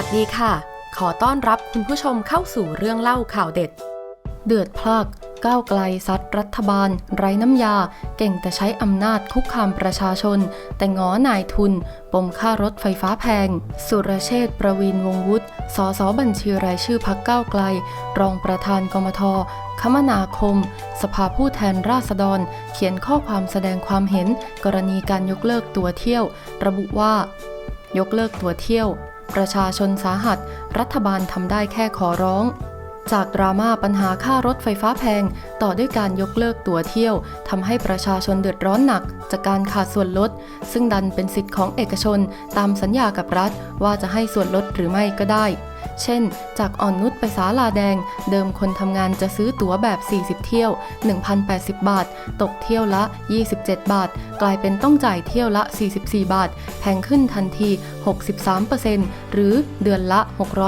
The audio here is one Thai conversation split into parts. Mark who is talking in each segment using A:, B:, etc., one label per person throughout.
A: วัสดีค่ะ ขอต้อนรับคุณผู้ชมเข้าสู่เรื่องเล่าข่าวเด็ด เดือดพลักก้าวไกลซัดรัฐบาล ไร้น้ำยา เก่งแต่ใช้อำนาจคุกคามประชาชน แต่ง้อนายทุน ปมค่ารถไฟฟ้าแพง สุรเชษฐ์ประวินวงศ์วุฒิสสบัญชีรายชื่อพักก้าวไกล รองประธานกมท คมนาคม สภาผู้แทนราษฎร เขียนข้อความแสดงความเห็น กรณีการยกเลิกตัวเที่ยว ระบุว่า ยกเลิกตัวเที่ยว ประชาชนสาหัส รัฐบาลทำได้แค่ขอร้อง จากดราม่าปัญหาค่ารถไฟฟ้าแพง ต่อด้วยการยกเลิกตั๋วเที่ยวทำให้ประชาชนเดือดร้อนหนัก จากการขาดส่วนลด ซึ่งดันเป็นสิทธิ์ของเอกชน ตามสัญญากับรัฐ ว่าจะให้ส่วนลดหรือไม่ก็ได้ เช่น จากอ่อนนุชไปสาลาแดง เดิมคนทำงานจะซื้อตั๋วแบบ 40 เที่ยว 1,080 บาท ตกเที่ยวละ 27 บาท กลายเป็นต้องจ่ายเที่ยวละ 44 บาท แพงขึ้นทันที 63%หรือเดือนละ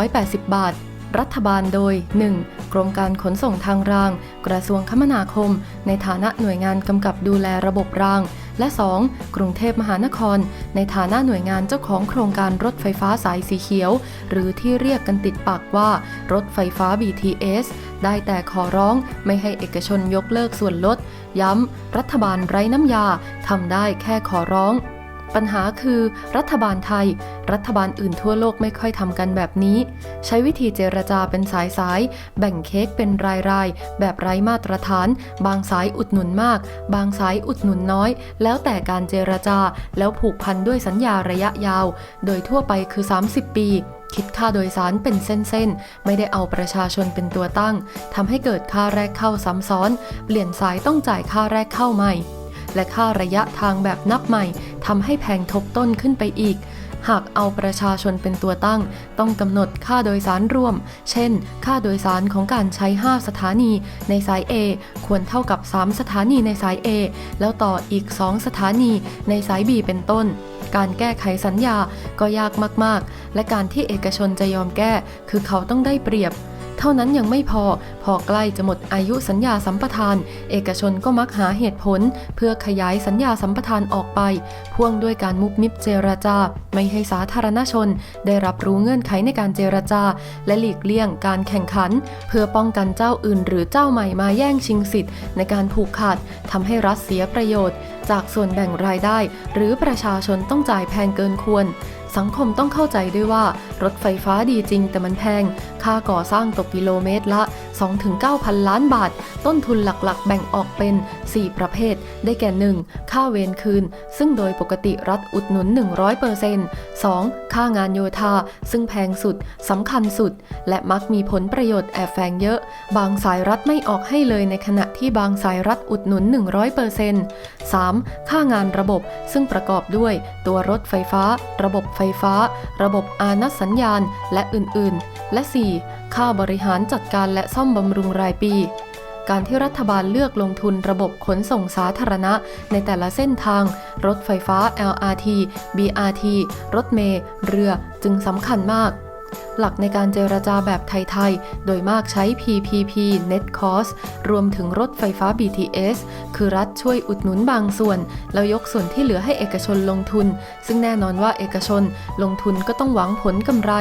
A: 680 บาท รัฐบาลโดย 1. กรมการขนส่งทางราง กระทรวงคมนาคม ในฐานะหน่วยงานกำกับดูแลระบบราง และ 2. กรุงเทพมหานคร ในฐานะหน่วยงานเจ้าของโครงการรถไฟฟ้าสายสีเขียว หรือที่เรียกกันติดปากว่ารถไฟฟ้า BTS ได้แต่ขอร้องไม่ให้เอกชนยกเลิกส่วนลด ย้ำ รัฐบาลไร้น้ำยาทำได้แค่ขอร้อง ปัญหาคือรัฐบาลไทย รัฐบาลอื่นทั่วโลกไม่ค่อยทำกันแบบนี้ ใช้วิธีเจรจาเป็นสายสายๆแบ่งเค้กเป็นรายรายๆแบบไร้มาตรฐาน บางสายอุดหนุนมาก บางสายอุดหนุนน้อย แล้วแต่การเจรจาแล้วผูกพันด้วยสัญญาระยะยาว โดยทั่วไปคือ 30 ปีคิดค่าโดยสารเป็นเส้นๆ ไม่ได้เอาประชาชนเป็นตัวตั้ง ทำให้เกิดค่าแรกเข้าซ้ำซ้อน เปลี่ยนสายต้องจ่ายค่าแรกเข้าใหม่ และค่าระยะทางแบบนับใหม่ทำให้แพงทบต้นขึ้นไปอีก หากเอาประชาชนเป็นตัวตั้ง ต้องกำหนดค่าโดยสารรวม เช่น ค่าโดยสารของการใช้ 5 สถานีในสาย A ควรเท่ากับ 3 สถานีในสาย A แล้วต่ออีก 2 สถานีในสาย B เป็นต้นการแก้ไขสัญญาก็ยากมาก ๆ และการที่เอกชนจะยอมแก้ คือเขาต้องได้เปรียบ เท่านั้นยังไม่พอ พอใกล้จะหมดอายุสัญญาสัมปทาน เอกชนก็มักหาเหตุผล เพื่อขยายสัญญาสัมปทานออกไป พ่วงด้วยการมุบมิบเจรจา ไม่ให้สาธารณชน ได้รับรู้เงื่อนไขในการเจรจา และหลีกเลี่ยงการแข่งขัน เพื่อป้องกันเจ้าอื่น หรือเจ้าใหม่มาแย่งชิงสิทธิ์ในการผูกขาดทำให้รัฐเสียประโยชน์ จากส่วนแบ่งรายได้ หรือประชาชนต้องจ่ายแพงเกินควร สังคมต้องเข้าใจด้วยว่า รถไฟฟ้าดีจริงแต่มันแพงค่าก่อสร้างตกกิโลเมตรละ 2-9พันล้านบาท ต้นทุนหลักๆ แบ่งออกเป็น 4 ประเภท ได้แก่ 1. ค่าเวรคืน ซึ่งโดยปกติรัฐอุดหนุน 100% 2. ค่างานโยธา ซึ่งแพงสุดสำคัญสุด และมักมีผลประโยชน์แอบแฝงเยอะ บางสายรัฐไม่ออกให้เลยในขณะที่บางสายรัฐอุดหนุน 100% 3. ค่างานระบบ ซึ่งประกอบด้วย ตัวรถไฟฟ้า ระบบไฟฟ้า ระบบอานัสัญญาณ และอื่นๆ และ 4. ค่าบริหารจัดการและซ่อมบำรุงรายปี การที่รัฐบาลเลือกลงทุนระบบขนส่งสาธารณะ ในแต่ละเส้นทาง รถไฟฟ้า LRT BRT รถเมล์เรือจึงสำคัญมาก หลักในการเจรจาแบบไทย ๆ โดยมากใช้ PPP Net Cost รวมถึงรถไฟฟ้า BTS คือรัฐช่วยอุดหนุนบางส่วน แล้วยกส่วนที่เหลือให้เอกชนลงทุน ซึ่งแน่นอนว่าเอกชนลงทุนก็ต้องหวังผลกำไร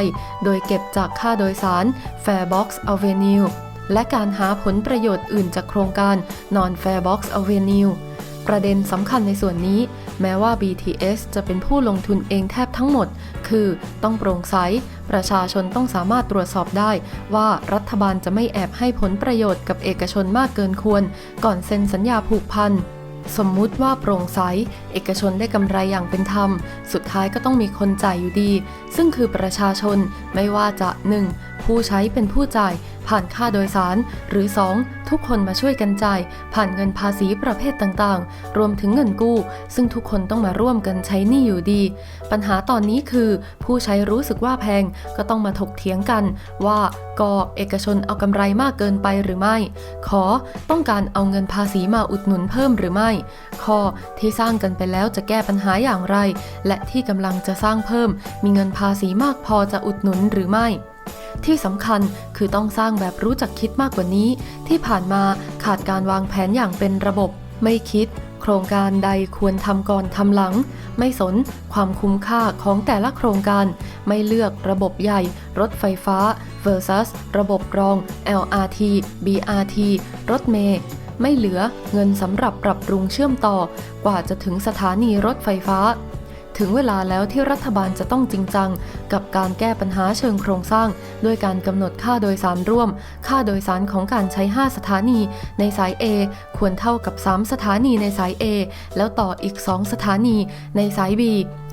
A: โดยเก็บจากค่าโดยสาร Fairbox Avenue และการหาผลประโยชน์อื่นจากโครงการ Non Fairbox Avenue ประเด็นสำคัญในส่วนนี้ แม้ว่า BTS จะเป็นผู้ลงทุนเองแทบทั้งหมด คือต้องโปร่งใส ประชาชนต้องสามารถตรวจสอบได้ว่ารัฐบาลจะไม่แอบให้ผลประโยชน์กับเอกชนมากเกินควร ก่อนเซ็นสัญญาผูกพันสมมุติว่าโปร่งใส เอกชนได้กำไรอย่างเป็นธรรม สุดท้ายก็ต้องมีคนจ่ายอยู่ดี ซึ่งคือประชาชนไม่ว่าจะ 1. ผู้ใช้เป็นผู้จ่าย ผ่านค่าโดยสาร หรือ 2. ทุกคนมาช่วยกันจ่าย ผ่านเงินภาษีประเภทต่างๆ รวมถึงเงินกู้ ซึ่งทุกคนต้องมาร่วมกันใช้หนี้อยู่ดี ปัญหาตอนนี้คือ ผู้ใช้รู้สึกว่าแพงก็ต้องมาถกเถียงกัน ว่ากเอกชนเอากำไรมากเกินไปหรือไม่ ขอต้องการเอาเงินภาษีมาอุดหนุนเพิ่มหรือไม่คอที่สร้างกันไปแล้วจะแก้ปัญหาอย่างไร และที่กำลังจะสร้างเพิ่ม มีเงินภาษีมากพอจะอุดหนุนหรือไม่ ที่สำคัญคือต้องสร้างแบบรู้จักคิดมากกว่านี้ ที่ผ่านมาขาดการวางแผนอย่างเป็นระบบ ไม่คิด โครงการใดควรทำก่อนทำหลัง ไม่สนความคุ้มค่าของแต่ละโครงการ ไม่เลือกระบบใหญ่ รถไฟฟ้า versus ระบบรอง LRT BRT รถเมล์ไม่เหลือเงินสำหรับปรับปรุงเชื่อมต่อกว่าจะถึงสถานีรถไฟฟ้า ถึงเวลาแล้วที่รัฐบาลจะต้องจริงจัง กับการแก้ปัญหาเชิงโครงสร้าง ด้วยการกำหนดค่าโดยสารร่วม ค่าโดยสารของการใช้ 5 สถานีในสาย A ควรเท่ากับ 3 สถานีในสาย A แล้วต่ออีก 2 สถานีในสาย B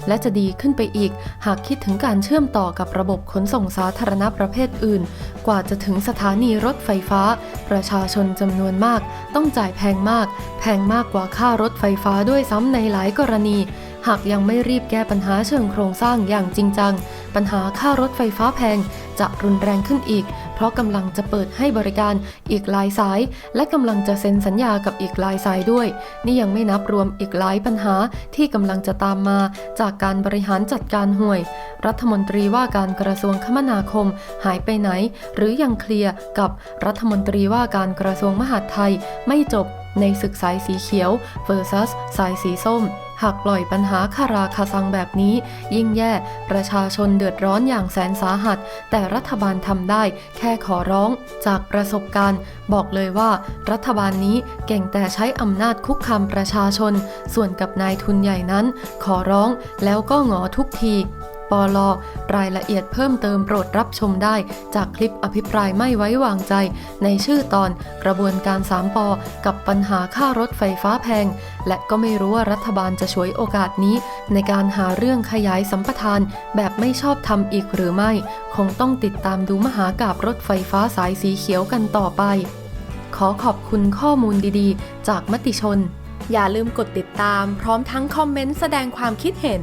A: และจะดีขึ้นไปอีก หากคิดถึงการเชื่อมต่อกับระบบขนส่งสาธารณะประเภทอื่น กว่าจะถึงสถานีรถไฟฟ้า ประชาชนจำนวนมาก ต้องจ่ายแพงมาก แพงมากกว่าค่ารถไฟฟ้าด้วยซ้ำในหลายกรณี หากยังไม่รีบแก้ปัญหาเชิงโครงสร้างอย่างจริงจัง ปัญหาค่ารถไฟฟ้าแพงจะรุนแรงขึ้นอีก เพราะกำลังจะเปิดให้บริการอีกหลายสาย และกำลังจะเซ็นสัญญากับอีกหลายสายด้วย นี่ยังไม่นับรวมอีกหลายปัญหาที่กำลังจะตามมา จากการบริหารจัดการห่วย รัฐมนตรีว่าการกระทรวงคมนาคม หายไปไหน หรือยังเคลียร์กับรัฐมนตรีว่าการกระทรวงมหาดไทย ไม่จบในศึกสายสีเขียว versus สายสีส้ม หากปล่อยปัญหาคาราคาซังแบบนี้ ยิ่งแย่ประชาชนเดือดร้อนอย่างแสนสาหัส แต่รัฐบาลทำได้แค่ขอร้อง จากประสบการณ์ บอกเลยว่า รัฐบาลนี้เก่งแต่ใช้อำนาจคุกคามประชาชน ส่วนกับนายทุนใหญ่นั้น ขอร้องแล้วก็งอทุกที ปลรายละเอียดเพิ่มเติมโปรดรับชมได้ จากคลิปอภิปรายไม่ไว้วางใจ ในชื่อตอนกระบวนการ3ปอกับปัญหาค่ารถไฟฟ้าแพง และก็ไม่รู้ว่ารัฐบาลจะฉวยโอกาสนี้ ในการหาเรื่องขยายสัมปทาน แบบไม่ชอบทำอีกหรือไม่ คงต้องติดตามดูมหากาบรถไฟฟ้าสายสีเขียวกันต่อไป ขอขอบคุณข้อมูลดีๆ จากมติชน อย่าลืมกดติดตาม พร้อมทั้งคอมเมนต์แสดงความคิดเห็น